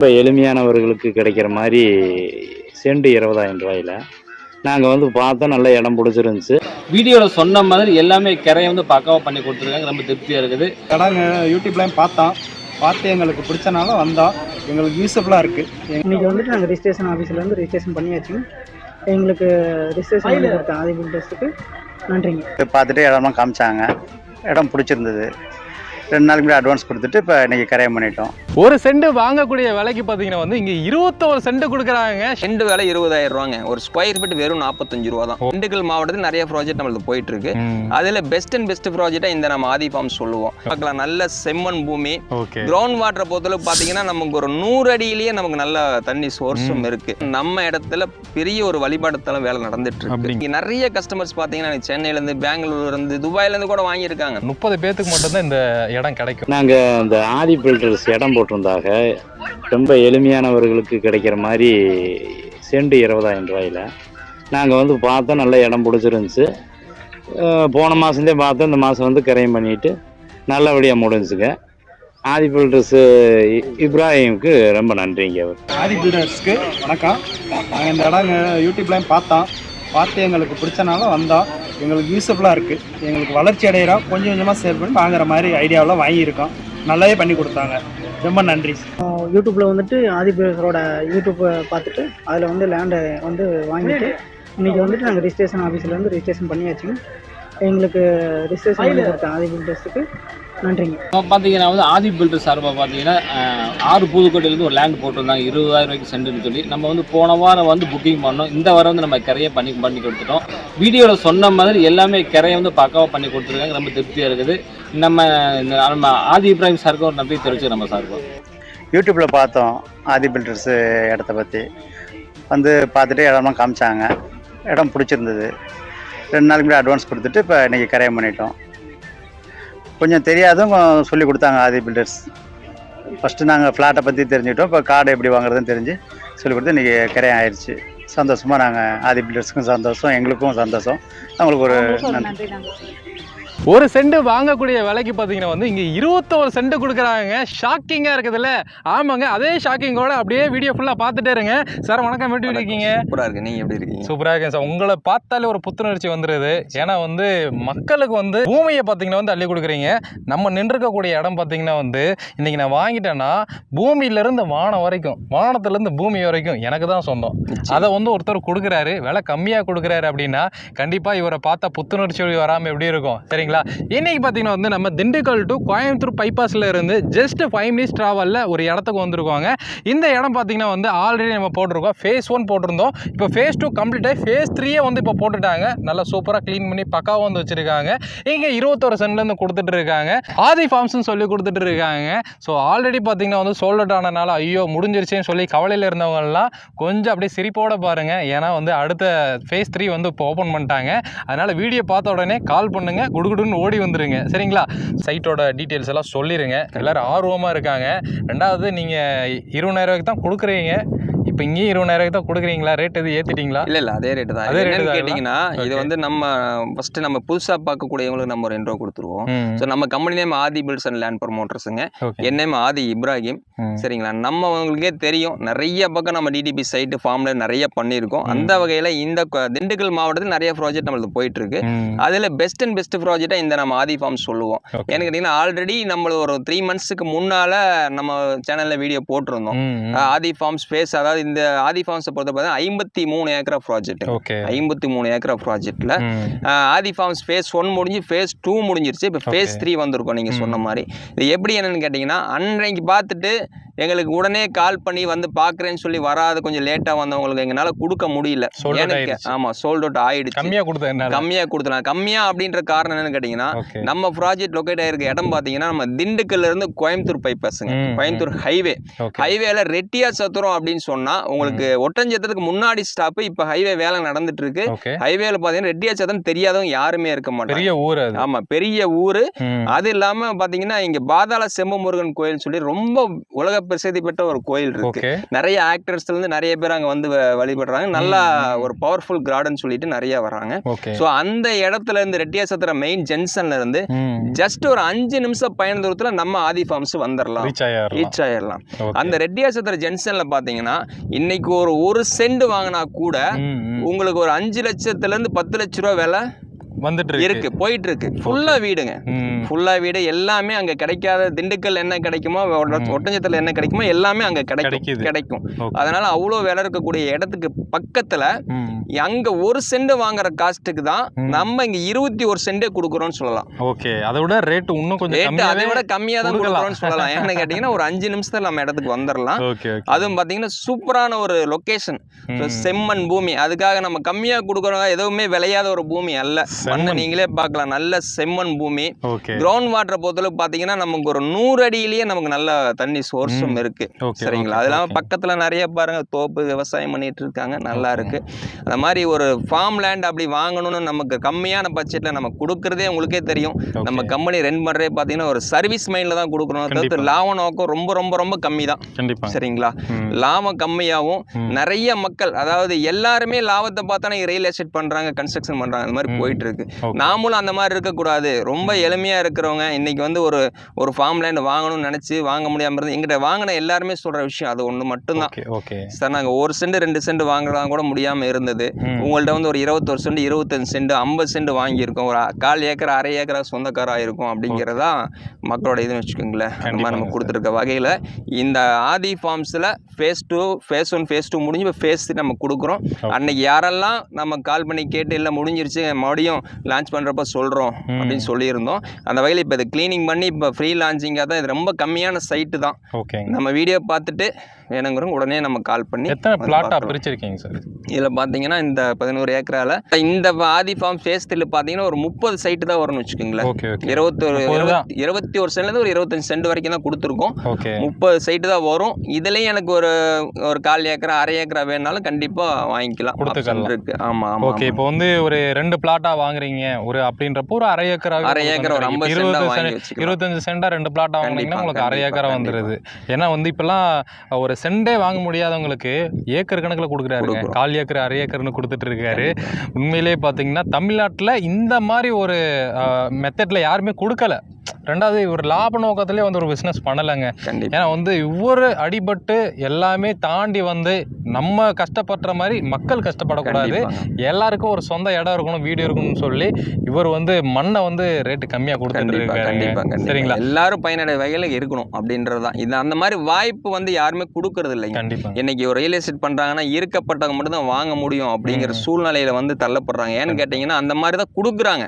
ரொம்ப எளிமையானவர்களுக்கு கிடைக்கிற மாதிரி செண்டு இருபதாயிரம் ரூபாயில. நாங்கள் வந்து பார்த்தோம் நல்ல இடம் பிடிச்சிருந்துச்சு. வீடியோவில் சொன்ன மாதிரி எல்லாமே கிரையை வந்து பக்காவாக பண்ணி கொடுத்துருக்காங்க. ரொம்ப திருப்தியாக இருக்குது. கடைங்க யூடியூப்லையும் பார்த்தோம் பார்த்து எங்களுக்கு பிடிச்சனால வந்தோம் எங்களுக்கு யூஸ்ஃபுல்லாக இருக்குது இன்னைக்கு வந்துட்டு நாங்கள் ரிஜிஸ்ட்ரேஷன் ஆஃபீஸில் வந்து ரிஜிஸ்ட்ரேஷன் பண்ணியாச்சு. எங்களுக்கு ரிஜிஸ்ட்ரேஷன் பண்ணி கொடுத்த ஆதி பில்டர்ஸுக்கு நன்றிங்க. பார்த்துட்டு இடம்லாம் காமிச்சாங்க. இடம் பிடிச்சிருந்தது. ரெண்டு நாளைக்கு முன்னாடி அட்வான்ஸ் கொடுத்துட்டு இப்போ இன்றைக்கி கரையம் பண்ணிட்டோம் ஒரு சென்ட் வாங்கக்கூடிய விலைக்கு பார்த்தீங்கன்னா வந்து இங்கே இருபத்தோரு சென்ட் கொடுக்குறாங்க. செண்டு விலை இருபதாயிரம் ரூபாங்க. ஒரு ஸ்கொயர் ஃபீட் வெறும் நாற்பத்தஞ்சு ரூபா தான். திண்டுக்கல் மாவட்டத்தில் நிறைய ப்ராஜெக்ட் நம்மளுக்கு போயிட்டு இருக்கு அதில் பெஸ்ட் அண்ட் பெஸ்ட் ப்ராஜெக்டாக இந்த நம்ம ஆதி ஃபார்ம் சொல்லுவோம். பார்க்கலாம். நல்ல செம்மண் பூமி. கிரவுண்ட் வாட்டரை பொறுத்தளவு பார்த்தீங்கன்னா நமக்கு ஒரு நூறு அடியிலேயே நமக்கு நல்ல தண்ணி சோர்ஸும் இருக்கு. நம்ம இடத்துல பெரிய ஒரு வழிபாட்டுத்தலம் வேலை நடந்துட்டு இருக்கு. இங்க நிறைய கஸ்டமர்ஸ் பார்த்தீங்கன்னா எனக்கு சென்னையிலேருந்து பெங்களூர்லேருந்து துபாயிலேருந்து கூட வாங்கியிருக்காங்க. முப்பது பேத்துக்கு மட்டும்தான் இந்த இடம் கிடைக்கும். நாங்கள் இந்த ஆதி பில்டர்ஸ் இடம் போட்டிருந்தாக. ரொம்ப எளிமையானவர்களுக்கு கிடைக்கிற மாதிரி செண்டு இருபதாயிரம் ரூபாயில. நாங்கள் வந்து பார்த்தோம் நல்ல இடம் பிடிச்சிருந்துச்சு. போன மாதந்தே பார்த்தோம் இந்த மாதம் வந்து கிரையம் பண்ணிட்டு நல்லபடியாக முடிஞ்சுங்க. ஆதி பில்டர்ஸு இப்ராஹிமுக்கு ரொம்ப நன்றிங்க. அவர் ஆதி பில்டர்ஸ்க்கு வணக்கம். நாங்கள் இந்த இடம் யூடியூப்லையும் பார்த்தோம் பார்த்து எங்களுக்கு பிடிச்சனால வந்தோம். எங்களுக்கு யூஸ்ஃபுல்லாக இருக்குது எங்களுக்கு வளர்ச்சி அடைகிறோம் கொஞ்சம் கொஞ்சமாக சேல் பண்ணி வாங்குற மாதிரி ஐடியாவெலாம் வாங்கியிருக்கோம். நல்லாவே பண்ணி கொடுத்தாங்க. ரொம்ப நன்றி. யூடியூப்பில் வந்துட்டு ஆதி யூடியூப் பார்த்துட்டு அதில் வந்து லேண்டை வந்து வாங்கிட்டு இன்னைக்கு வந்துட்டு நாங்கள் ரிஜிஸ்ட்ரேஷன் ஆஃபீஸில் வந்து ரிஜிஸ்ட்ரேஷன் பண்ணியாச்சு எங்களுக்கு ரிஜிஸ்ட்ரேஷன் பண்ணி கொடுத்த ஆதி பில்டர்ஸுக்கு நன்றிங்க. இப்போ பார்த்தீங்கன்னா வந்து ஆதி பில்டர் சார்பாக பார்த்தீங்கன்னா ஆறு புதுக்கோட்டையிலேருந்து ஒரு லேண்ட் போட்டிருந்தாங்க. இருபதாயிரம் ரூபாய்க்கு சென்ட்டுன்னு சொல்லி. நம்ம வந்து போன வாரம் வந்து புக்கிங் பண்ணோம். இந்த வாரம் வந்து நம்ம கிரையை பண்ணி பண்ணி கொடுத்துட்டோம். வீடியோவில் சொன்ன மாதிரி எல்லாமே கிரையை வந்து பக்காவாக பண்ணி கொடுத்துருக்காங்க. ரொம்ப திருப்தியாக இருக்குது. நம்ம இந்த நம்ம ஆதி இப்ராஹிம் சாருக்கு ஒரு நன்றி தெரிவிச்சு நம்ம சார்போம் யூடியூப்பில் பார்த்தோம் ஆதி பில்டர்ஸு இடத்த பற்றி வந்து பார்த்துட்டு இடம்லாம் காமிச்சாங்க. இடம் பிடிச்சிருந்தது. ரெண்டு நாளைக்கு முன்னாடி அட்வான்ஸ் கொடுத்துட்டு இப்போ இன்றைக்கி கரையம் பண்ணிட்டோம். கொஞ்சம் தெரியாதும் சொல்லி கொடுத்தாங்க ஆதி பில்டர்ஸ் ஃபஸ்ட்டு நாங்கள் ஃப்ளாட்டை பற்றி தெரிஞ்சுக்கிட்டோம் இப்போ கார்டு எப்படி வாங்குறதுன்னு தெரிஞ்சு சொல்லி கொடுத்து இன்றைக்கி கரையம் ஆயிடுச்சு. சந்தோஷமாக நாங்கள் ஆதி பில்டர்ஸுக்கும் சந்தோஷம் எங்களுக்கும் சந்தோஷம். அவங்களுக்கு ஒரு நன்றி. ஒரு சென்ட் வாங்கக்கூடிய விலைக்கு பார்த்தீங்கன்னா வந்து இங்கே இருபத்தோரு சென்ட் கொடுக்குறாங்க. ஷாக்கிங்காக இருக்குதுல்ல. ஆமாங்க அதே ஷாக்கிங்கோட அப்படியே வீடியோ ஃபுல்லாக பார்த்துட்டே இருங்க. சார் வணக்கம் எப்படி இருக்கீங்க? சூப்பராக இருக்கு நீங்கள் எப்படி இருக்கீங்க? சூப்பராக இருக்கேன் சார் உங்களை பார்த்தாலே ஒரு புத்துணர்ச்சி வந்துடுது ஏன்னா வந்து மக்களுக்கு வந்து பூமியை பார்த்தீங்கன்னா வந்து அள்ளி கொடுக்குறீங்க. நம்ம நின்றுக்கக்கூடிய இடம் பார்த்தீங்கன்னா வந்து இன்றைக்கி நான் வாங்கிட்டேன்னா பூமியிலேருந்து வானம் வரைக்கும் வானத்துலேருந்து பூமி வரைக்கும் எனக்கு தான் சொந்தம். அதை வந்து ஒருத்தர் கொடுக்குறாரு. விலை கம்மியாக கொடுக்குறாரு அப்படின்னா கண்டிப்பாக இவரை பார்த்தா புத்துணர்ச்சி வராமல் எப்படி இருக்கும்? சரிங்களா? இன்னைக்கு பார்த்தீங்கன்னா வந்து நம்ம திண்டுக்கல் டு கோயம்புத்தூர் பைபாஸில் இருந்து ஜஸ்ட் ஃபைவ் மினிட்ஸ் ட்ராவலில் ஒரு இடத்துக்கு வந்திருக்கோங்க. இந்த இடம் பார்த்தீங்கன்னா வந்து ஆல்ரெடி நம்ம போட்டிருக்கோம். ஃபேஸ் ஒன் போட்டிருந்தோம். இப்போ ஃபேஸ் டூ கம்ப்ளீட் ஆகி ஃபேஸ் த்ரீயே வந்து இப்போ போட்டுட்டாங்க. நல்லா சூப்பராக க்ளீன் பண்ணி பக்காவாக வந்து வச்சுருக்காங்க. இங்கே இருபத்தொரு சென்ட்லேருந்து கொடுத்துட்டு இருக்காங்க. ஆதி ஃபார்ம்ஸ்னு சொல்லி கொடுத்துட்டு இருக்காங்க. ஸோ ஆல்ரெடி பார்த்தீங்கன்னா வந்து சோல்ட் அவுட் ஆனனால ஐயோ முடிஞ்சிருச்சேன்னு சொல்லி கவலையில் இருந்தவங்கலாம் கொஞ்சம் அப்படியே சிரிப்போட பாருங்க. ஏன்னா வந்து அடுத்த ஃபேஸ் த்ரீ வந்து இப்போ ஓப்பன் பண்ணிட்டாங்க. அதனால் வீடியோ பார்த்த உடனே கால் பண்ணுங்க. குடுகுடுன்னு ஓடி வந்துடுங்க சரிங்களா? சைட்டோட டீட்டெயில்ஸ் எல்லாம் சொல்லிடுங்க எல்லோரும் ஆர்வமாக இருக்காங்க. ரெண்டாவது நீங்கள் இருபதாயிரம் ரூபாய்க்கு தான் கொடுக்குறீங்க. இப்போ இங்கேயும் இருபதாயிரம் தான் கொடுக்குறீங்களா? ரேட் எது ஏற்றிட்டீங்களா இல்ல இல்ல அதே ரேட்டு தான். அதே தான் கேட்டிங்கன்னா இது. வந்து நம்ம ஃபர்ஸ்ட் நம்ம புதுசா பார்க்கக்கூடியவங்களுக்கு நம்ம ரெண்டு ரூபா கொடுத்துருவோம். ஸோ நம்ம company name Aadhi builds and land ப்ரொமோட்டர்ஸுங்க. என் நேம் ஆதி இப்ராஹிம். சரிங்களா? நம்ம உங்களுக்கே தெரியும். நிறைய பக்கம் நம்ம டிடிபி சைட்டு ஃபார்ம்ல நிறைய பண்ணியிருக்கோம். அந்த வகையில் இந்த திண்டுக்கல் மாவட்டத்தில் நிறைய ப்ராஜெக்ட் நம்மளுக்கு போயிட்டு இருக்கு அதில் பெஸ்ட் அண்ட் பெஸ்ட் ப்ராஜெக்டாக இந்த நம்ம ஆதி ஃபார்ம் சொல்லுவோம். ஏன்னு கேட்டிங்கன்னா ஆல்ரெடி நம்ம ஒரு த்ரீ மந்த்ஸுக்கு முன்னால் நம்ம சேனலில் வீடியோ போட்டிருந்தோம். ஆதி ஃபார்ம் ஸ்பேஸ் அதாவது இந்த ஆதி ஃபார்ம்ஸை பொறுத்த பார்த்தா ஐம்பத்தி மூணு ஏக்கரா ப்ராஜெக்ட் ஓகே. ஐம்பத்தி மூணு ஏக்கரா ப்ராஜெக்ட்டில் ம். ஆதி ஃபார்ம்ஸ் ஃபேஸ் ஒன் முடிஞ்சு ஃபேஸ் டூ முடிஞ்சிருச்சு. இப்போ ஃபேஸ். த்ரீ வந்திருக்கும் நீங்கள் சொன்ன. மாதிரி. இது எப்படி என்னன்னு கேட்டிங்கன்னா அன்றைக்கு பார்த்துட்டு எங்களுக்கு உடனே கால் பண்ணி வந்து பார்க்குறேன்னு சொல்லி வராது கொஞ்சம் லேட்டாக வந்தவங்களுக்கு எங்களால் கொடுக்க முடியல. எனக்கு. ஆமாம் சோல்ட் அவுட் ஆயிடுச்சு. கம்மியாக கொடுத்தேன் என்ன கம்மியாக கொடுத்துலாம் கம்மியாக அப்படின்ற காரணம் என்னன்னு கேட்டிங்கன்னா நம்ம ப்ராஜெக்ட் லொக்கேட் ஆயிருக்க இடம் பார்த்தீங்கன்னா நம்ம திண்டுக்கல்ல இருந்து கோயம்புத்தூர் பைபாஸுங்க கோயம்புத்தூர் ஹைவே ஹைவேல ரெட்டியா சத்துரம் அப்படின்னு சொன்னா உங்களுக்கு ஒட்டஞ்சத்திரத்துக்கு முன்னாடி ஸ்டாப் இப்போ ஹைவே வேலை நடந்துட்டு இருக்கு ஹைவேல பாத்தீங்கன்னா ரெட்டியா சத்திரம் தெரியாதவங்க யாருமே இருக்க மாட்டாங்க. ஊர் ஆமா பெரிய ஊரு. அது இல்லாம பாத்தீங்கன்னா இங்க பாதாள செம்ம முருகன் கோயில் சொல்லி ரொம்ப உலக பிரசித்தி பெற்ற ஒரு கோயில் இருக்கு. நிறைய ஆக்டர்ஸ்ல இருந்து நிறைய பேர் அங்க வந்து வழிபடுறாங்க. நல்லா. ஒரு பவர்ஃபுல் கார்டன் சொல்லிட்டு நிறைய வராங்க ஓகே. ஸோ அந்த இடத்துல இருந்து ரெட்டியாசத்திரம் மெயின் ஜங்ஷன்ல இருந்து ஜஸ்ட் ஒரு அஞ்சு நிமிஷம் பயண தூரத்துல நம்ம ஆதி ஃபார்ம்ஸ் வந்துடலாம் ரீச் ஆயிடலாம் அந்த ரெட்டியாசத்திர ஜங்ஷன்ல பாத்தீங்கன்னா இன்னைக்கு ஒரு ஒரு சென்ட் வாங்கினா கூட. உங்களுக்கு ஒரு அஞ்சு லட்சத்துல இருந்து பத்து லட்ச ரூபா விலை வந்துட்டு இருக்கு போயிட்டு இருக்கு ஃபுல்லா வீடுங்க. ஃபுல்லா வீடு எல்லாமே அங்க கிடைக்காத திண்டுக்கல் என்ன கிடைக்குமோ. ஒட்டஞ்சத்துல என்ன கிடைக்குமோ எல்லாமே அங்க கிடைக்கும். கிடைக்கும். அதனால அவ்வளோ விலை இருக்கக்கூடிய இடத்துக்கு பக்கத்துல அங்க ஒரு சென்ட் வாங்குற காஸ்ட்டுக்கு தான். நம்ம இங்க இருபத்தி ஒரு சென்டே கொடுக்குறோம்னு சொல்லலாம். ஓகே. அதை விட ரேட் இன்னும் கொஞ்சம் ரேட் அதை விட கம்மியா தான். கொடுக்குறோம்னு சொல்லலாம். ஏன்னு கேட்டீங்கன்னா ஒரு அஞ்சு நிமிஷத்துல நம்ம இடத்துக்கு வந்துடலாம் அதுவும் பாத்தீங்கன்னா சூப்பரான ஒரு லொகேஷன். செம்மண் பூமி. அதுக்காக நம்ம கம்மியா கொடுக்குறோம். எதுவுமே விளையாத ஒரு பூமி அல்ல. மண்ணை. நீங்களே பார்க்கலாம் நல்ல செம்மண் பூமி கிரவுண்ட் வாட்டரை பொறுத்தளவுக்கு பார்த்தீங்கன்னா நமக்கு ஒரு நூறு அடியிலேயே நமக்கு நல்ல தண்ணி சோர்ஸும் இருக்கு சரிங்களா அது இல்லாமல். பக்கத்துல நிறைய பாருங்க தோப்பு விவசாயம் பண்ணிட்டு இருக்காங்க நல்லா. இருக்கு அந்த மாதிரி ஒரு ஃபார்ம் லேண்ட் அப்படி வாங்கணும்னு நமக்கு கம்மியான பட்ஜெட்ல நம்ம கொடுக்கறதே உங்களுக்கே தெரியும். நம்ம கம்பெனி ரன் பண்றதே பார்த்தீங்கன்னா ஒரு சர்வீஸ் மைண்ட்ல தான் கொடுக்குறோம் தவிர்த்து. லாப நோக்கம் ரொம்ப ரொம்ப ரொம்ப கம்மி தான் சரிங்களா. லாபம் கம்மியாகவும். நிறைய மக்கள் அதாவது எல்லாருமே லாபத்தை பார்த்தானே ரியல் எஸ்டேட் பண்றாங்க கன்ஸ்ட்ரக்ஷன் பண்றாங்க அந்த மாதிரி. போயிட்டு இருக்கு ஓகே. நாமளும் அந்த மாதிரி இருக்கக்கூடாது. ரொம்ப எளிமையா இருக்கிறவங்க இன்னைக்கு வந்து ஒரு ஒரு ஃபார்ம் லேண்ட் வாங்கணும்னு நினைச்சு வாங்க முடியாம இருந்து எங்கிட்ட வாங்கின எல்லாருமே சொல்ற விஷயம் அது ஒண்ணு மட்டும்தான். சார் நாங்கள் ஒரு சென்ட் ரெண்டு சென்ட் வாங்கலாம் கூட முடியாமல் இருந்தது. உங்கள்ட்ட வந்து ஒரு இருபத்தொரு சென்ட் இருபத்தஞ்சு சென்ட் ஐம்பது சென்ட் வாங்கியிருக்கோம். ஒரு கால் ஏக்கர் அரை ஏக்கரா சொந்தக்காராக இருக்கும் அப்படிங்கிறதா மக்களோட இதுன்னு வச்சுக்கோங்களேன். அந்த மாதிரி நம்ம கொடுத்துருக்க வகையில் இந்த Aadhi ஃபார்ம்ஸில் phase two phase one phase two முடிஞ்சு இப்போ ஃபேஸ் நம்ம கொடுக்குறோம். அன்னைக்கு யாரெல்லாம் நம்ம கால் பண்ணி கேட்டு இல்லை முடிஞ்சிருச்சு மறுபடியும் லான்ச் பண்ணுறப்ப சொல்கிறோம். அப்படின்னு சொல்லியிருந்தோம். அந்த வகையில் இப்போ இதை க்ளீனிங் பண்ணி இப்போ ஃப்ரீ லான்ச்சிங்காக தான் இது ரொம்ப கம்மியான சைட்டு தான். நம்ம வீடியோ பார்த்துட்டு வேணுங்கிறவங்க உடனே நம்ம கால் பண்ணி எத்தனை வந்து பிளாட்டா பார்க்கலாம். பிரிச்சிருக்கீங்க சார் இதில் பார்த்தீங்கன்னா இந்த பதினோரு ஏக்கரால இந்த ஆதி ஃபார்ம் ஃபேஸ் த்ரீல பார்த்தீங்கன்னா ஒரு முப்பது சைட்டு தான் வரும்னு வச்சுக்கோங்களேன். இருபத்தொரு. இருபத்தி ஒரு சென்ட்லேருந்து ஒரு இருபத்தஞ்சு சென்ட் வரைக்கும் தான் கொடுத்துருக்கோம். முப்பது சைட்டு தான் வரும். இதுலேயும் எனக்கு ஒரு ஒரு கால் ஏக்கரா அரை ஏக்கரா வேணாலும் கண்டிப்பாக வாங்கிக்கலாம். கொடுத்துக்கலாம். இருக்கு. ஆமாம் ஓகே இப்போ வந்து ஒரு ரெண்டு பிளாட்டா வாங்குறீங்க. ஒரு அப்படின்றப்போ ஒரு அரை ஏக்கரா அரை ஏக்கர் ஒரு ஐம்பது இருபத்தஞ்சு சென்டா ரெண்டு பிளாட்டா வாங்குனீங்கன்னா உங்களுக்கு அரை ஏக்கரா. வந்துருது. ஏன்னா வந்து இப்பெல்லாம் ஒரு சென்டே வாங்க முடியாதவங்களுக்கு ஏக்கர் கணக்குல கொடுக்குறாருங்க. கொடுக்குறோம். கால் ஏக்கர் அரை ஏக்கர்னு கொடுத்துட்டு இருக்காரு உண்மையிலேயே பார்த்தீங்கன்னா தமிழ்நாட்டில் இந்த மாதிரி ஒரு மெத்தட்ல யாருமே கொடுக்கல. ரெண்டாவது ஒரு லாப நோக்கத்திலே வந்து ஒரு பிஸ்னஸ் பண்ணலைங்க. கண்டிப்பாக ஏன்னா வந்து இவ்வொரு அடிபட்டு எல்லாமே தாண்டி வந்து நம்ம கஷ்டப்படுற மாதிரி மக்கள் கஷ்டப்படக்கூடாது. எல்லாருக்கும் ஒரு சொந்த இடம் இருக்கணும் வீடு இருக்கணும்னு சொல்லி இவர் வந்து மண்ணை வந்து ரேட்டு கம்மியா கொடுத்துட்டு சரிங்களா? எல்லாரும் பயனடைய வகையில் இருக்கணும் அப்படின்றது தான் இது அந்த மாதிரி வாய்ப்பு வந்து யாருமே கொடுக்கறது இல்லைங்க. கண்டிப்பா இன்னைக்கு ஒரு ரியல் எஸ்டேட் பண்றாங்கன்னா இருக்கப்பட்டவங்க மட்டும் தான் வாங்க முடியும் அப்படிங்கிற. சூழ்நிலையில வந்து தள்ளப்படுறாங்க. ஏன்னு கேட்டீங்கன்னா அந்த மாதிரி தான் கொடுக்குறாங்க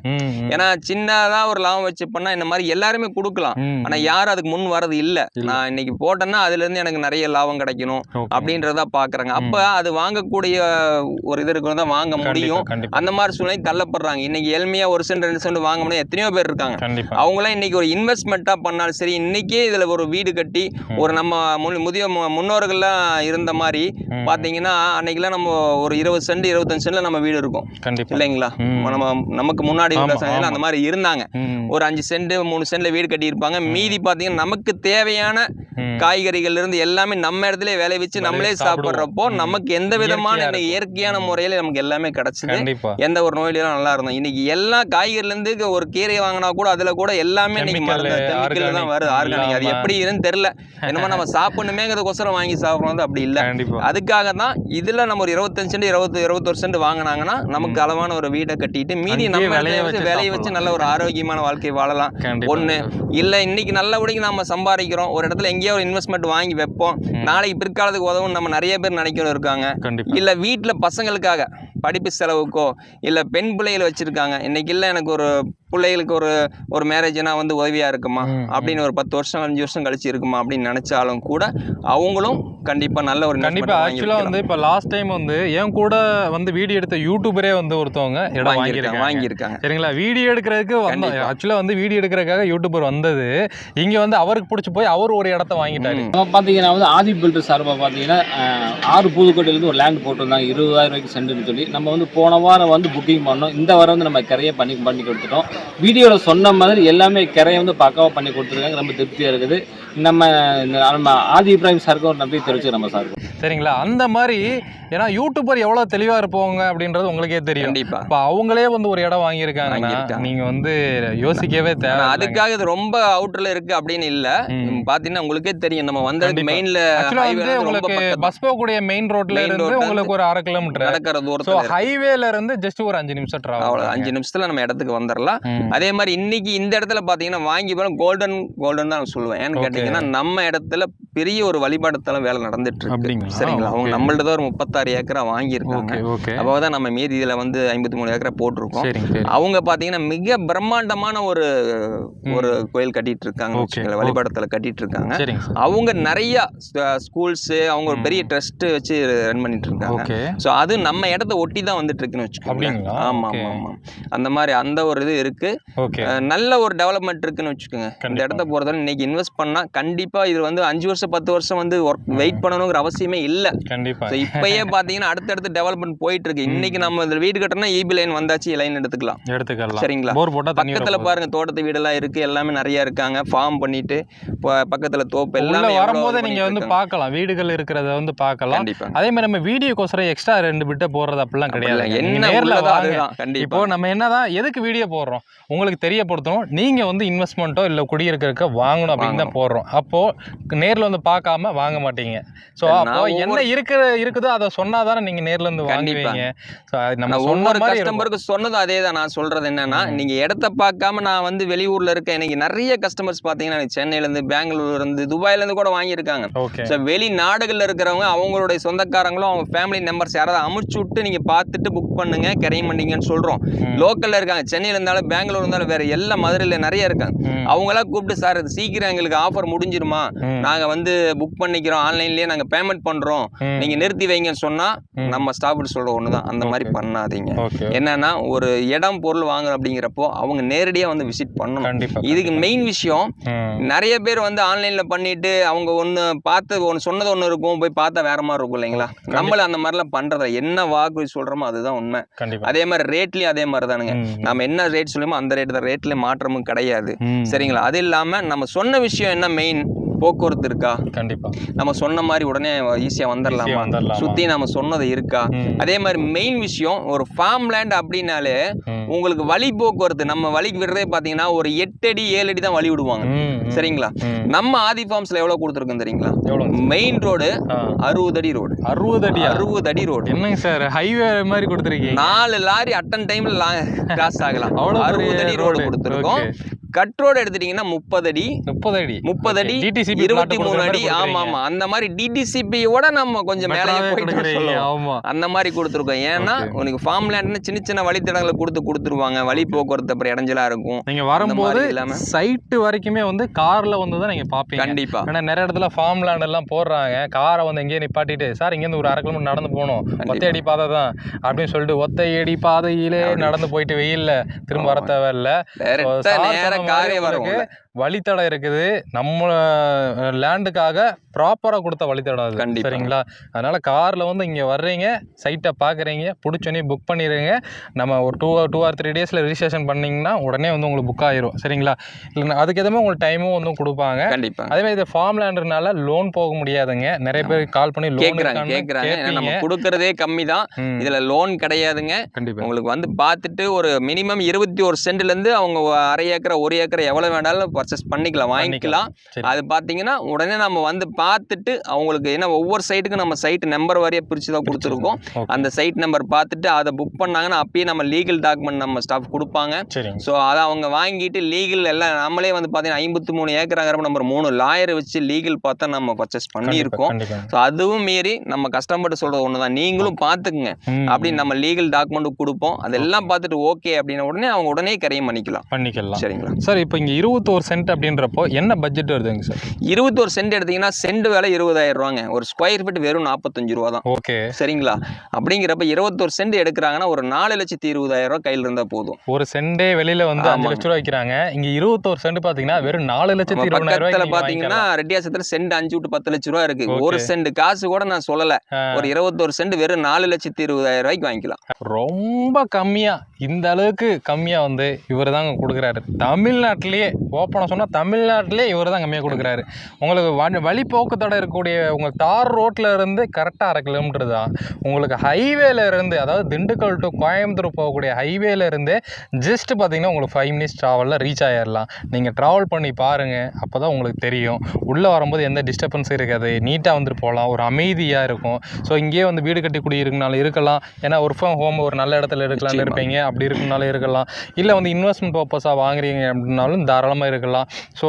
ஏன்னா சின்னதா ஒரு லாபம் வச்சு பண்ணா இந்த மாதிரி எல்லாருமே கொடுக்கலாம். ஆனா யாரும் அதுக்கு முன் வரது இல்ல. நான் இன்னைக்கு போட்டேன்னா அதுல இருந்து எனக்கு நிறைய லாபம் கிடைக்கணும். அப்படின்றத பாக்குறாங்க. அப்ப அது வாங்கக்கூடிய ஒரு இது இருக்கிறது வாங்க முடியும். அந்த மாதிரி சூழ்நிலை தள்ளப்படுறாங்க. இன்னைக்கு எளிமையா ஒரு சென்ட் ரெண்டு சென்ட் வாங்க முடியும். எத்தனையோ பேர் இருக்காங்க. அவங்களாம் இன்னைக்கு ஒரு இன்வெஸ்ட்மெண்ட்டாக பண்ணாலும் சரி இன்னைக்கே இதுல ஒரு வீடு கட்டி. ஒரு நம்ம முதிய முன்னோர்கள்லாம் இருந்த மாதிரி பாத்தீங்கன்னா அன்னைக்கெல்லாம் நம்ம ஒரு இருபது சென்ட் இருபத்தஞ்சு சென்ட்ல நம்ம வீடு இருக்கும். இல்லைங்களா. நம்ம நமக்கு முன்னாடி. அந்த மாதிரி இருந்தாங்க. ஒரு அஞ்சு சென்ட் மூணு சென்ட்ல வீடு கட்டியிருப்பாங்க. மீதி பாத்தீங்கன்னா நமக்கு தேவையான ம். காய்கறிகள்ல இருந்து எல்லாமே நம்ம இடத்துல விளைவிச்சு நம்மளே சாப்பிட்றப்போ. நமக்கு எந்த விதமான. இயற்கையான முறையில நமக்கு எல்லாமே கிடைச்சது. எந்த ஒரு நோயிலும் நல்லா இருந்தோம். இன்னைக்கு எல்லா காய்கறில இருந்து ஒரு கீரையை வாங்கினா கூட அதுல கூட எல்லாமே இன்னைக்கு மருந்து தான் வருது. ஆர்கானிக் அது. எப்படி இருக்குன்னு தெரியல. என்னமோ நம்ம சாப்பிடணுமேங்கிறதுக்கோசரம் வாங்கி சாப்பிடுறோம் அது அப்படி இல்ல. அதுக்காக தான் இதுல நம்ம ஒரு இருபத்தஞ்சு சென்ட் இருபத்தி இருபத்தொரு சென்ட் வாங்கினாங்கன்னா நமக்கு அளவான ஒரு வீடை கட்டிட்டு மீதி நம்ம விளைய இடத்துல வச்சு வச்சு விளைய வச்சு. நல்ல ஒரு ஆரோக்கியமான வாழ்க்கை வாழலாம். ஒண்ணு இல்ல இன்னைக்கு நல்லபடிக்கு நம்ம சம்பாதிக்கிறோம். ஒரு இடத்துல எங்கேயோ ஒரு இன்வெஸ்ட்மெண்ட் வாங்கி வைப்போம். நாளைக்கு பிற்காலத்துக்கு உதவும் நம்ம நிறைய பேர் நினைக்கிறோம் இருக்காங்க. இல்ல வீட்ல பசங்களுக்காக படிப்பு செலவுக்கோ இல்ல பெண் பிள்ளைகளை வச்சிருக்காங்க. இன்னைக்கு இல்ல எனக்கு ஒரு பிள்ளைகளுக்கு ஒரு ஒரு மேரேஜ்னா வந்து உதவியா இருக்குமா. அப்படின்னு ஒரு பத்து வருஷம் அஞ்சு வருஷம் கழிச்சு இருக்குமா அப்படின்னு நினைச்சாலும் கூட அவங்களும் கண்டிப்பா நல்ல ஒரு கண்டிப்பா. investment வாங்கி ஆக்சுவலா வைக்கலாம். வந்து இப்ப லாஸ்ட் டைம் வந்து என் கூட வந்து வீடியோ எடுத்த யூடியூபரே வந்து ஒருத்தவங்க இடம் வாங்கியிருக்காங்க வாங்கியிருக்காங்க. சரிங்களா? வீடியோ எடுக்கிறதுக்கு கண்டிப்பா. ஆக்சுவலாக வந்து வீடியோ எடுக்கிறதுக்காக யூடியூபர் வந்தது. இங்க வந்து அவருக்கு பிடிச்சி போய் அவர் ஒரு இடத்த வாங்கிட்டாரு. பார்த்தீங்கன்னா வந்து ஆதி பில்டர் சார்பாக பார்த்தீங்கன்னா ஆறு புதுக்கோட்டையிலேருந்து ஒரு லேண்ட் போட்டிருந்தாங்க. இருபதாயிரம் ரூபாய்க்கு சென்ட்னு சொல்லி. நம்ம வந்து போன வாரம் வந்து புக்கிங் பண்ணோம். இந்த வாரம் வந்து நம்ம கரையை பண்ணி பண்ணி கொடுத்துட்டோம். வீடியோவில் சொன்ன மாதிரி எல்லாமே கரையை வந்து பக்காவாக பண்ணி கொடுத்துருக்காங்க. ரொம்ப திருப்தியாக இருக்குது. நம்ம நம்ம ஆதி இப்ராஹிம் சாருக்கு ஒரு நன்றி தெரிவிச்சு நம்ம சார் சரிங்களா? அந்த மாதிரி ஏன்னா யூடியூபர் எவ்வளோ தெளிவாக இருப்பாங்க அப்படின்றது உங்களுக்கே தெரியும். கண்டிப்பா. இப்போ அவங்களே வந்து ஒரு இடம் வாங்கியிருக்காங்க. நீங்கள் வந்து யோசிக்கவே தேவை அதுக்காக இது ரொம்ப அவுட்டர்ல இருக்கு அப்படின்னு இல்ல. ம். பாத்தீங்கன்னா உங்களுக்கே தெரியும். நம்ம. மெயின்ல வந்து ரொம்ப உங்களுக்கு பஸ் போகக்கூடிய மெயின் ரோட்ல Main இருந்து உங்களுக்கு ஒரு அரை கிலோமீட்டர் நடக்கிற இருக்கு. ஹைவேல இருந்து ஜஸ்ட் ஒரு அஞ்சு நிமிஷம் டிராவல் அஞ்சு நிமிஷத்துல நம்ம இடத்துக்கு வந்துடலாம் அதே மாதிரி இன்னைக்கு இந்த இடத்துல பாத்தீங்கன்னா வாங்கி போன கோல்டன் கோல்டன் தான் சொல்லுவேன் ஏன்னு. கேட்டீங்கன்னா நம்ம இடத்துல பெரிய ஒரு வழிபாடுத்தலம் வேலை நடந்துட்டு இருக்கு? சரிங்களா? அவங்க. நம்மள்ட்ட தான் ஒரு முப்பத்தாறு ஏக்கரா வாங்கியிருக்காங்க. அப்போ தான் நம்ம மீதி இதுல வந்து ஐம்பத்தி மூணு ஏக்கரா போட்டிருக்கோம். அவங்க பாத்தீங்கன்னா மிக பிரம்மாண்டமான ஒரு ஒரு கோயில் கட்டிட்டு இருக்காங்க. வழிபாடுத்தல கட்டிட்டு இருக்காங்க அவங்க நிறைய ஸ்கூல்ஸ் அவங்க ஒரு பெரிய ட்ரஸ்ட் வச்சு ரன் பண்ணிட்டு இருக்காங்க ஸோ அது நம்ம இடத்த ஒட்டி தான் வந்துட்டு இருக்குன்னு வச்சுக்கோங்களேன். அப்படிங்களா? ஆமா Okay. ஆமா ஆமா. அந்த மாதிரி அந்த ஒரு இது இருக்கு. நல்ல ஒரு டெவலப்மெண்ட் இருக்குன்னு வச்சுக்கோங்க. இந்த. இடத்த பொறுத்தவரை இன்னைக்கு இன்வெஸ்ட் பண்ணா கண்டிப்பா இது வந்து அஞ்சு வருஷம் பத்து வருஷம் வந்து ஒர்க் வெயிட் பண்ணணுங்கிற அவசியமே இல்ல. கண்டிப்பா. ஸோ இப்பயே பாத்தீங்கன்னா அடுத்தடுத்து டெவலப்மெண்ட் போயிட்டு இருக்கு இன்னைக்கு நம்ம இந்த வீடு கட்டினா இபி லைன் வந்தாச்சு லைன் எடுத்துக்கலாம். எடுத்துக்கலாம். சரிங்களா? போர் பக்கத்துல. பாருங்க தோட்டத்து வீடெல்லாம் இருக்கு எல்லாமே நிறைய இருக்காங்க. ஃபார்ம் பண்ணிட்டு பக்கத்துல தோப்பு எல்லாமே வரும்போது இது நீங்க பண்ணிட்டு வந்து. பார்க்கலாம் வீடுகள் இருக்கிறத வந்து பார்க்கலாம் கண்டிப்பா. அதே மாதிரி நம்ம வீடியோக்கோசரம் எக்ஸ்ட்ரா ரெண்டு பிட்ட போடுறது அப்படிலாம் கிடையாது. என்ன நேர்ல இப்போ நம்ம என்னதான் எதுக்கு வீடியோ போடுறோம்? உங்களுக்கு தெரியப்படுத்தணும். நீங்க வந்து இன்வெஸ்ட்மெண்ட்டோ இல்ல குடியிருக்கிறதுக்கு வாங்கணும் அப்படின்னு தான் போடுறோம். அப்போ நேர்ல வந்து பார்க்காம வாங்க மாட்டீங்க ஸோ அப்போ என்ன இருக்கிற இருக்குதோ அதை சொன்னாதானே நீங்க நேர்ல இருந்து கண்டிப்பா. வாங்குவீங்க ஸோ நம்ம சொன்ன ஒவ்வொரு. கஸ்டமருக்கு சொன்னதும் அதே தான் நான் சொல்றது என்னன்னா நீங்க இடத்த பார்க்காம நான் வந்து வெளியூர்ல இருக்க எனக்கு நிறைய கஸ்டமர்ஸ் பாத்தீங்கன்னா எனக்கு சென்னையில இருந்து பெங்களூர்ல இருந்து துபாயில இருந்து கூட வாங்கியிருக்காங்க ஓகே ஸோ வெளி நாடுகள்ல இருக்கிறவங்க அவங்களுடைய சொந்தக்காரங்களும் அவங்க ஃபேமிலி மெம்பர்ஸ் யாராவது அமுச்சு விட்டு நீங்க பார்த்துட்டு புக் பண்ணுங்க கரையும் பண்ணீங்கன்னு சொல்றோம் ம். லோக்கல்ல இருக்காங்க சென்னையில இருந்தாலும் பெங்களூர் இருந்தாலும் வேற எல்லா மதுரையில நிறைய இருக்காங்க ம். அவங்களாம் கூப்பிட்டு சார் சீக்கிரம் எங்களுக்கு ஆஃபர் முடிஞ்சிருமா. நாங்க வந்து புக் பண்ணிக்கிறோம். ஆன்லைன்லயே நாங்க பேமெண்ட் பண்றோம். நீங்க நிறுத்தி வைங்கன்னு சொன்னா. நம்ம ஸ்டாஃப் சொல்ற ஒண்ணுதான். அந்த மாதிரி. பண்ணாதீங்க. என்னன்னா ஒரு இடம் பொருள் வாங்குறோம் அப்படிங்கிறப்போ அவங்க நேரடியா வந்து விசிட் பண்ணணும். இதுக்கு மெயின் விஷயம். நிறைய பேர் வந்து ஆன்லைன்ல பண்ணிட்டு அவங்க ஒண்ணு பார்த்து ஒன்று சொன்னது ஒண்ணு இருக்கும் போய் பார்த்தா வேற மாதிரி இருக்கும் இல்லைங்களா? நம்மள அந்த மாதிரிலாம் பண்றத? என்ன வாக்கு சொல்றோமோ அதுதான் உண்மை. அதே மாதிரி ரேட்லயும் அதே மாதிரி தானுங்க. நம்ம என்ன ரேட் சொல்லுமோ அந்த ரேட் தான். ரேட்ல மாற்றமும் கிடையாது. சரிங்களா? அது இல்லாம நம்ம சொன்ன விஷயம் என்ன மெயின் போக்குவரத்து இருக்கா கண்டிப்பா நம்ம சொன்ன மாதிரி உடனே ஈஸியா வந்துடலாமா? சுத்தி நம்ம சொன்னது இருக்கா. அதே மாதிரி மெயின் விஷயம் ஒரு ஃபார்ம் லேண்ட் அப்படின்னாலே. உங்களுக்கு வழி போக்குவரத்து நம்ம வழிக்கு விடுறதே பாத்தீங்கன்னா ஒரு எட்டு அடி ஏழு அடி தான் வழி விடுவாங்க. சரிங்களா. நம்ம ஆதி ஃபார்ம்ஸ்ல எவ்வளவு கொடுத்துருக்கோம் தெரியுங்களா மெயின் ரோடு. அறுபது அடி ரோடு அறுபது அடியா அறுபது அடி ரோடு என்னங்க சார் ஹைவே மாதிரி கொடுத்துருக்கீங்க நாலு லாரி அட்டன் டைம்ல கிராஸ் ஆகலாம் அவ்வளவு அறுபது அடி ரோடு. கொடுத்துருக்கோம். கட் ரோடு எடுத்துட்டீங்கன்னா முப்பது அடி. முப்பது அடி. முப்பது அடி டிடிசிபி இருபத்தி மூணு அடி ஆமா ஆமா அந்த மாதிரி டிடிசிபியோட நம்ம கொஞ்சம் மேலே போயிட்டு ஆமா. அந்த மாதிரி கொடுத்துருக்கோம். ஏன்னா. உனக்கு ஃபார்ம் லேண்ட்னு சின்ன சின்ன வழித்தடங்களை கொடுத்து கொடுத்துருவாங்க. வழி போக்குவரத்து அப்புறம் இடைஞ்சலா இருக்கும். நீங்க வரும்போது இல்லாம- சைட்டு வரைக்குமே வந்து கார்ல வந்து தான் நீங்க பாப்பீங்க கண்டிப்பா. ஏன்னா நிறைய இடத்துல ஃபார்ம் லேண்ட் எல்லாம் போடுறாங்க. காரை வந்து எங்கேயே நிப்பாட்டிட்டு சார் இங்கேருந்து ஒரு அரை கிலோமீட்டர் நடந்து போகணும். ஒத்தை அடி பாதை தான். அப்படின்னு சொல்லிட்டு ஒத்தை அடி பாதையிலே நடந்து போயிட்டு வெயில்ல திரும்ப வர. தேவையில்ல. காரே வரும். வழித்தடம் இருக்குது. நம்ம லேண்டுக்காக ப்ராப்பரா கொடுத்த வழித்தடம் அது. சரிங்களா? அதனால கார்ல வந்து இங்க வர்றீங்க சைட்டை பாக்குறீங்க பிடிச்சோன்னே புக் பண்ணிடுங்க நம்ம ஒரு டூ டூ ஆர் த்ரீ டேஸ்ல ரிஜிஸ்ட்ரேஷன் பண்ணீங்கன்னா உடனே வந்து உங்களுக்கு புக் ஆயிரும். சரிங்களா? இல்லைன்னா அதுக்கு எதுவுமே உங்களுக்கு டைமும் வந்து கொடுப்பாங்க. கண்டிப்பா. அதே மாதிரி இது ஃபார்ம் லேண்டுனால லோன் போக முடியாதுங்க. நிறைய பேர் கால் பண்ணி கேக்குறாங்க ஏன்னா நம்ம கொடுக்கறதே கம்மி தான். இதுல லோன் கிடையாதுங்க. கண்டிப்பா. உங்களுக்கு வந்து பார்த்துட்டு ஒரு மினிமம் இருபத்தி ஒரு சென்ட்ல இருந்து அவங்க அரை ஏக்கரை ஒரு ஏக்கரை எவ்வளவு வேணாலும் பர்ச்சேஸ் பண்ணிக்கலாம் வாங்கிக்கலாம். அது பாத்தீங்கன்னா உடனே நம்ம வந்து பார்த்துட்டு அவங்களுக்கு ஏன்னா ஒவ்வொரு சைட்டுக்கும் நம்ம சைட் நம்பர் வரைய பிரிச்சு தான் கொடுத்துருக்கோம். அந்த சைட் நம்பர் பார்த்துட்டு அதை புக் பண்ணாங்கன்னா அப்பயே நம்ம லீகல் டாக்குமெண்ட் நம்ம ஸ்டாஃப் கொடுப்பாங்க. ஸோ அதை அவங்க வாங்கிட்டு லீகல் எல்லாம் நம்மளே வந்து பார்த்தீங்கன்னா ஐம்பத்தி மூணு ஏக்கராங்கிறப்ப நம்ம மூணு லாயரை வச்சு லீகல் பார்த்தா நம்ம பர்ச்சேஸ் பண்ணியிருக்கோம். ஸோ அதுவும் மீறி நம்ம கஸ்டமர்கிட்ட சொல்றது ஒன்று தான் நீங்களும் பார்த்துக்குங்க. அப்படின்னு நம்ம லீகல் டாக்குமெண்ட் கொடுப்போம். அதெல்லாம் பார்த்துட்டு ஓகே அப்படின்ன உடனே அவங்க உடனே கரையும் பண்ணிக்கலாம். பண்ணிக்கலாம். சரிங்களா? சார் இப்போ இங்க இருபத்தோரு சென்ட் அப்படின்றப்போ என்ன பட்ஜெட் வருதுங்க சார்? இருபத்தோரு சென்ட் எடுத்தீங்கன்னா சென்ட் விலை இருபதாயிரம் ரூபாங்க. ஒரு ஸ்கொயர் ஃபீட் வெறும் நாற்பத்தஞ்சு ரூபா தான். ஓகே. சரிங்களா? அப்படிங்கிறப்ப இருபத்தோரு சென்ட் எடுக்கிறாங்கன்னா ஒரு நாலு லட்சத்தி இருபதாயிரம் ரூபாய் கையில் இருந்தால் போதும். ஒரு சென்டே வெளியில வந்து அஞ்சு. லட்ச ரூபா வைக்கிறாங்க. இங்க இருபத்தோரு சென்ட் பாத்தீங்கன்னா வெறும் நாலு லட்சத்தி பக்கத்துல ரூபாய்க்கு பாத்தீங்கன்னா ரெட்டியாசத்துல சென்ட் அஞ்சு டு பத்து லட்ச ரூபா இருக்கு. ஒரு சென்ட் காசு கூட நான் சொல்லல. ஒரு இருபத்தோரு சென்ட் வெறும் நாலு லட்சத்தி இருபதாயிரம் ரூபாய்க்கு வாங்கிக்கலாம். ரொம்ப கம்மியா. இந்த அளவுக்கு கம்மியாக வந்து இவர் தாங்க கொடுக்குறாரு. தமிழ்நாட்டிலேயே ஓப்பனாக சொன்னால் தமிழ்நாட்டிலே இவர் தான் கம்மியாக கொடுக்குறாரு. உங்களுக்கு வழி வழிப்போக்குத்தடை இருக்கக்கூடிய உங்கள் தார் ரோட்டில் இருந்து கரெக்டாக அரை கிலோமீட்டர் தான். உங்களுக்கு ஹைவேல இருந்து அதாவது திண்டுக்கல் டு கோயம்புத்தூர் போகக்கூடிய ஹைவேல இருந்து ஜஸ்ட் பார்த்தீங்கன்னா உங்களுக்கு ஃபைவ் மினிட்ஸ் ட்ராவலில் ரீச் ஆயிடலாம் நீங்கள் ட்ராவல் பண்ணி பாருங்கள் அப்போ தான் உங்களுக்கு தெரியும். உள்ளே வரும்போது எந்த டிஸ்டர்பன்ஸும் இருக்காது. நீட்டாக வந்துட்டு போகலாம். ஒரு அமைதியாக இருக்கும். ஸோ இங்கேயே வந்து வீடு கட்டி குடி இருக்குனாலும் இருக்கலாம். ஏன்னா ஒர்க் ஃப்ரம் ஹோம் ஒரு நல்ல இடத்துல இருக்கலாம்னு. இருப்பீங்க. அப்படி இருக்குனாலும் இருக்கலாம். இல்லை வந்து இன்வெஸ்ட்மெண்ட் பர்பஸாக வாங்குறீங்க அப்படின்னாலும் தாராளமாக இருக்கலாம். ஸோ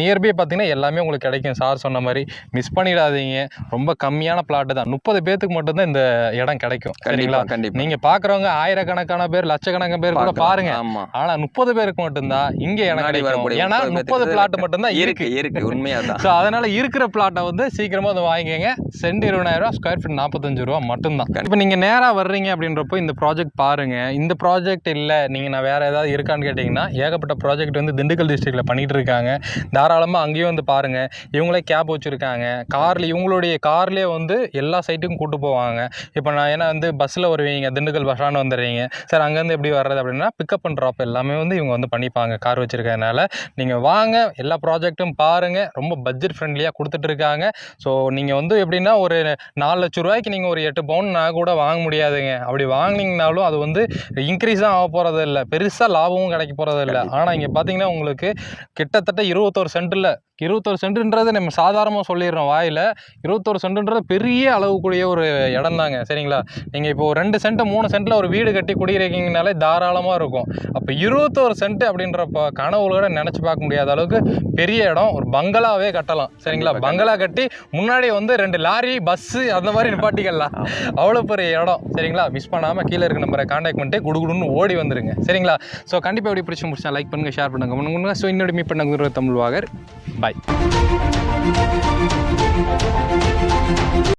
நியர்பை பார்த்தீங்கன்னா எல்லாமே உங்களுக்கு கிடைக்கும். சார் சொன்ன மாதிரி மிஸ் பண்ணிடாதீங்க. ரொம்ப கம்மியான பிளாட்டு தான். முப்பது பேர்த்துக்கு மட்டும்தான் இந்த இடம் கிடைக்கும். சரிங்களா? கண்டிப்பா. கண்டிப்பா நீங்கள் பார்க்குறவங்க ஆயிரக்கணக்கான பேர் லட்சக்கணக்கான பேர் கூட. பாருங்க. ஆனால் முப்பது பேருக்கு மட்டும்தான் இங்கே இடம் கிடைக்கும். ஏன்னா 30 முப்பது பேத்துக்கு பிளாட் மட்டும்தான் இருக்கு இருக்கு. இருக்கு உண்மையாதான் ஸோ அதனால இருக்கிற பிளாட்டை வந்து சீக்கிரமா வந்து வாங்கிக்கங்க. சென்ட் இருபதாயிரம் ரூபா ஸ்கொயர் ஃபீட் நாற்பத்தஞ்சு ரூபா மட்டும்தான். இப்போ நீங்க நேரா வர்றீங்க அப்படின்றப்போ இந்த ப்ராஜெக்ட் பாருங்க. இந்த ப்ராஜெக்ட் இல்லை. நீங்க நான் வேற ஏதாவது இருக்கான்னு கேட்டிங்கன்னா ஏகப்பட்ட ப்ராஜெக்ட் ப்ராஜெக்ட் வந்து திண்டுக்கல் டிஸ்ட்ரிக்டில் பண்ணிகிட்டு இருக்காங்க. தாராளமாக அங்கேயும் வந்து பாருங்கள் இவங்களே கேப் வச்சுருக்காங்க. கார்ல இவங்களுடைய கார்லேயே வந்து எல்லா சைட்டுக்கும் கூட்டு போவாங்க. இப்போ நான் ஏன்னா வந்து பஸ்ஸில் வருவீங்க திண்டுக்கல் பஸ் ஸ்டாண்ட் வந்துடுறீங்க. சார் அங்கேருந்து எப்படி வர்றது அப்படின்னா பிக்கப் அண்ட் ட்ராப் எல்லாமே வந்து இவங்க வந்து பண்ணிப்பாங்க கார் வச்சுருக்கறதுனால. நீங்கள் வாங்க எல்லா ப்ராஜெக்ட்டும் பாருங்கள் ரொம்ப பட்ஜெட் ஃப்ரெண்ட்லியாக கொடுத்துட்ருக்காங்க ஸோ நீங்கள் வந்து எப்படின்னா ஒரு நாலு லட்ச ரூபாய்க்கு நீங்கள் ஒரு எட்டு பவுன்னா கூட வாங்க முடியாதுங்க. அப்படி வாங்கினீங்கனாலும் அது வந்து இன்க்ரீஸ் தான் ஆக போகிறது இல்லை பெருசாக லாபமும் கிடைக்க போகிறது இல்லை ஆனால் இங்கே பார்த்தீங்கன்னா உங்களுக்கு கிட்டத்தட்ட இருபத்தோரு சென்டில் இருபத்தொரு சென்ட்டுன்றது நம்ம சாதாரணமாக சொல்லிடுறோம் வாயில். இருபத்தொரு சென்ட்டுன்றது பெரிய அளவுக்குரிய ஒரு இடம் தாங்க சரிங்களா? நீங்கள் இப்போ ரெண்டு சென்ட்டு மூணு சென்ட்டில் ஒரு வீடு கட்டி குடியிருக்கீங்கனாலே தாராளமாக இருக்கும். அப்போ இருபத்தோரு சென்ட் அப்படின்றப்ப கனவுகளோட நினச்சி பார்க்க முடியாத அளவுக்கு பெரிய இடம் ஒரு பங்களாவே கட்டலாம். சரிங்களா? பங்களா கட்டி முன்னாடி வந்து ரெண்டு லாரி பஸ்ஸு அந்த மாதிரி நிப்பாட்டிக்கலாம். அவ்வளோ பெரிய இடம். சரிங்களா? மிஸ் பண்ணாமல் கீழே இருக்க நம்பரை காண்டாக்ட் பண்ணிட்டு குடுகுடுன்னு ஓடி வந்துருங்க. சரிங்களா? ஸோ கண்டிப்பாக எப்படி பிடிச்சி முடிச்சா லைக் பண்ணுங்கள் ஷேர் பண்ணுங்கள் பண்ணுங்க ஸோ இன்னொரு மீட் பண்ணுங்க தமிழ் வாகர். பாய்